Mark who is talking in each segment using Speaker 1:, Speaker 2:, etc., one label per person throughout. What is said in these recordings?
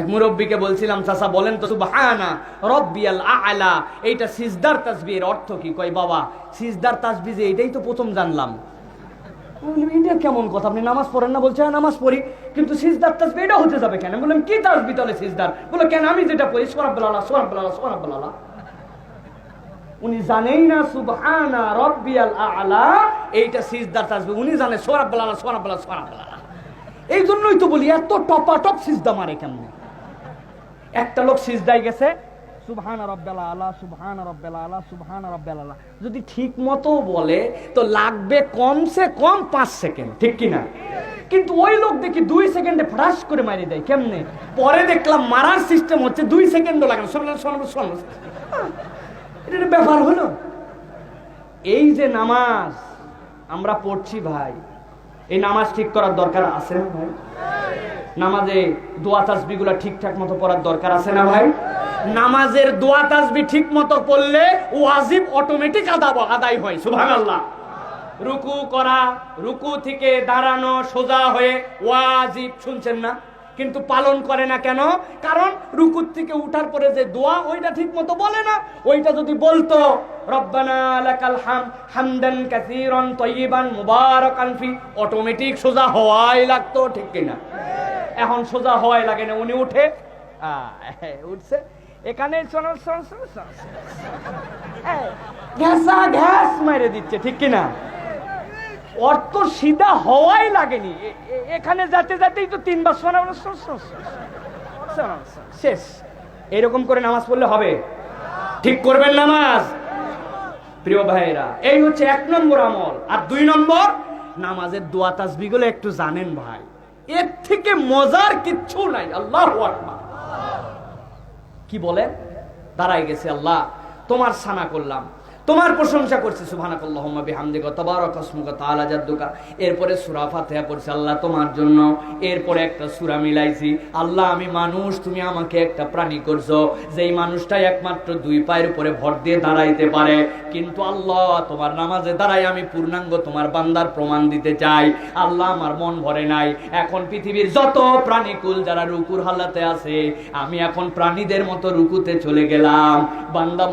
Speaker 1: এক মুরব্বীকে বলছিলাম, চাচা, বলেন তো, সুবহানা, রব্বিয়াল আলা, এইটা সিজদার তাসবিহের অর্থ কি? কয়, বাবা, সিজদার তাসবি যে, এটাই তো প্রথম জানলাম। এটা কেমন কথা? আপনি নামাজ পড়েন না? বলছে হ্যাঁ নামাজ পড়ি, কিন্তু সিজদার তাসবি এটা হতে যাবে কেন? বললাম, কি তাসবি তাহলে সিজদার? বলে কেন আমি যেটা পড়ি আল্লাহ সোরাব্বাল আল্লাহ উনি জানেই না, সুবহানা, রব্বিয়াল আলা, এইটা সিজদার তাসবি উনি জানে আল্লাহ সোরাব্বাল আল্লাহ এই জন্যই তো বলি, এত টপাটপ সিজদা মারে কেমনে? একটা লোক সিজদায় গেছে, সুবহান রব্বাল আলা, সুবহান রব্বাল আলা, সুবহান রব্বাল আলা। যদি ঠিক মতো বলে, তো লাগবে কমসে কম পাঁচ সেকেন্ড, ঠিক কি না কিন্তু ওই লোক দেখি দুই সেকেন্ডে ফ্রাস করে মারি দেয়, কেমনে? পরে দেখলাম মারার সিস্টেম হচ্ছে দুই সেকেন্ডও লাগে এটা ব্যাপার হলো। এই যে নামাজ আমরা পড়ছি ভাই, এই নামাজ ঠিক করার দরকার আছে ভাই? নামাজে দোয়া তাসবিগুলো ঠিকঠাক মতো পড়ার দরকার আছে না ভাই? নামাজের দোয়া তাসবি ঠিক মতো পড়লে ওয়াজিব অটোমেটিক আদা আদায় হয়, সুবহানাল্লাহ। রুকু করা, রুকু থেকে দাঁড়ানো, সোজা হয়ে ওয়াজিব, শুনছেন না? কিন্তু পালন করে না কেন? কারণ রুকুর থেকে উঠার পরে যে দোয়া, ওইটা ঠিক মতো বলে না। ওইটা যদি বলতো, রব্বানা লাকাল হাম হামদান কাসীরান তয়্যিবান মুবারাকান ফি। অটোমেটিক সোজা হওয়াই লাগতো, ঠিক কিনা? এখন সোজা হওয়াই লাগে না উনি উঠে উঠছে এখানে ঘ্যাসা ঘ্যাস মেরে দিচ্ছে ঠিক কিনা অর্থ সিধা হওয়াই লাগেনি এখানে যেতে যেতেই তো তিনবার শোনা শেষ এরকম করে নামাজ পড়লে হবে ঠিক করবেন নামাজ প্রিয় ভাইয়েরা এই হচ্ছে এক নম্বর আমল আর দুই নম্বর নামাজের দোয়া তাসবিগুলো একটু জানেন ভাই এর থেকে মজার কিচ্ছু নাই। আল্লাহ কি বলেন দাঁড়াই গেছে আল্লাহ তোমার সানা করলাম। তোমার প্রশংসা করছি এরপরে সূরা ফাতিহা পড়ছি, আল্লাহ তোমার জন্য। এরপরে একটা সূরা মিলাইছি, আল্লাহ আমি মানুষ, তুমি আমাকে একটা প্রাণী করছ। যেই মানুষটাই একমাত্র দুই পায়ের উপরে ভর দিয়ে দাঁড়াইতে পারে, কিন্তু আল্লাহ তোমার নামাজে দাঁড়াই আমি পূর্ণাঙ্গ তোমার বান্দার প্রমাণ দিতে চাই। আল্লাহ আমার মন ভরে নাই। এখন পৃথিবীর যত প্রাণীকুল যারা রুকুর হালাতে আছে, আমি এখন প্রাণীদের মতো রুকুতে চলে গেলাম। বান্দা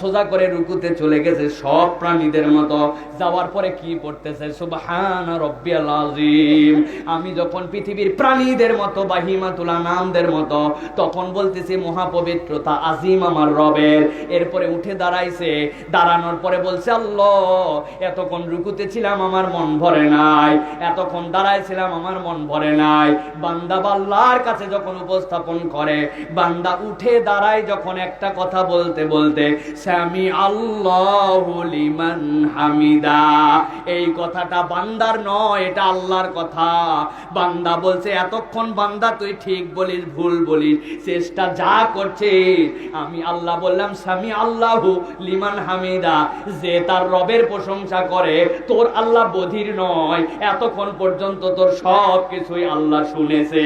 Speaker 1: সোজা করে রুকুতে চলে গেছে, সব প্রাণীদের মতো। যাওয়ার পরে কি পড়তেছে? সুবহান রব্বিয়াল আযীম। আমি যখন পৃথিবীর প্রাণীদের মতো বাহিমাতুলা নামদের মতো, তখন বলতেছি, মহাপবিত্রতা আজিম আমার রবের। এরপরে উঠে দাঁড়াইছে। দাঁড়ানোর পরে বলছে, আল্লাহ, এতক্ষণ রুকুতে ছিলাম, আমার মন ভরে নাই। এতক্ষণ দাঁড়াইছিলাম, আমার মন ভরে নাই। বান্দা বাল্লার কাছে যখন উপস্থাপন করে, বান্দা উঠে দাঁড়ায় যখন একটা কথা বলতে বলতে স্যামি আল্লাহ লিমান হামিদা। এই কথাটা বান্দার নয়, এটা আল্লাহর কথা। বান্দা বলছে, এতক্ষণ বান্দা, তুই ঠিক বলিস, ভুল বলিস, চেষ্টা যা করছে আমি আল্লাহ বললাম স্বামী আল্লাহু লিমান হামিদা, যে তার রবের প্রশংসা করে, তোর আল্লাহ বধির নয়। এতক্ষণ পর্যন্ত তোর সব কিছুই আল্লাহ শুনেছে।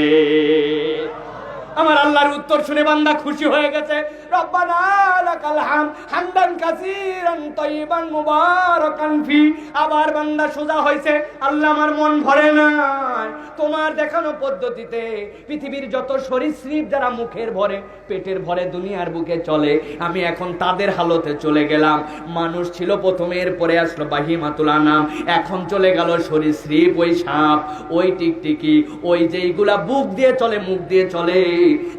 Speaker 1: আমার আল্লাহর উত্তর শুনে বান্দা খুশি হয়ে গেছে। ফি। আবার বান্দা সোজা হয়েছে আল্লাহ আমার মন ভরে না তোমার দেখানো পদ্ধতিতে পৃথিবীর যত সরীসৃপ যারা মুখের ভরে, পেটের ভরে দুনিয়ার বুকে চলে, আমি এখন তাদের হালতে চলে গেলাম। মানুষ ছিল প্রথমে, এরপরে আসলো বাহিমাতুল আনাম। এখন চলে গেল সরীসৃপ, ওই সাপ, ওই টিকটিকি, ওই যেইগুলা বুক দিয়ে চলে, মুখ দিয়ে চলে।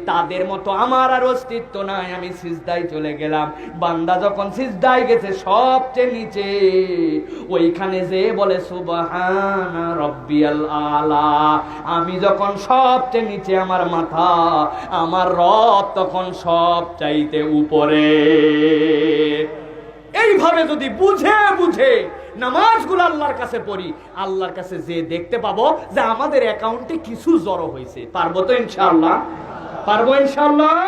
Speaker 1: তাদের মতো আমার আর অস্তিত্ব নাই, আমি সিজদায় চলে গেলাম। বান্দা যখন সিজদায় গেছে, সবচেয়ে নিচে, ওইখানে যে বলে, সুবহান রব্বিয়াল আলা। আমি যখন সবচেয়ে নিচে, আমার মাথা, আমার রব তখন সব চাইতে উপরে। এইভাবে যদি বুঝে বুঝে নামাজগুলো আল্লাহর কাছে পড়ি, আল্লাহর কাছে যে দেখতে পাবো যে আমাদের অ্যাকাউন্টে কিছু জড়ো হয়েছে। পারব তো ইনশাআল্লাহ? পারব ইনশাআল্লাহ?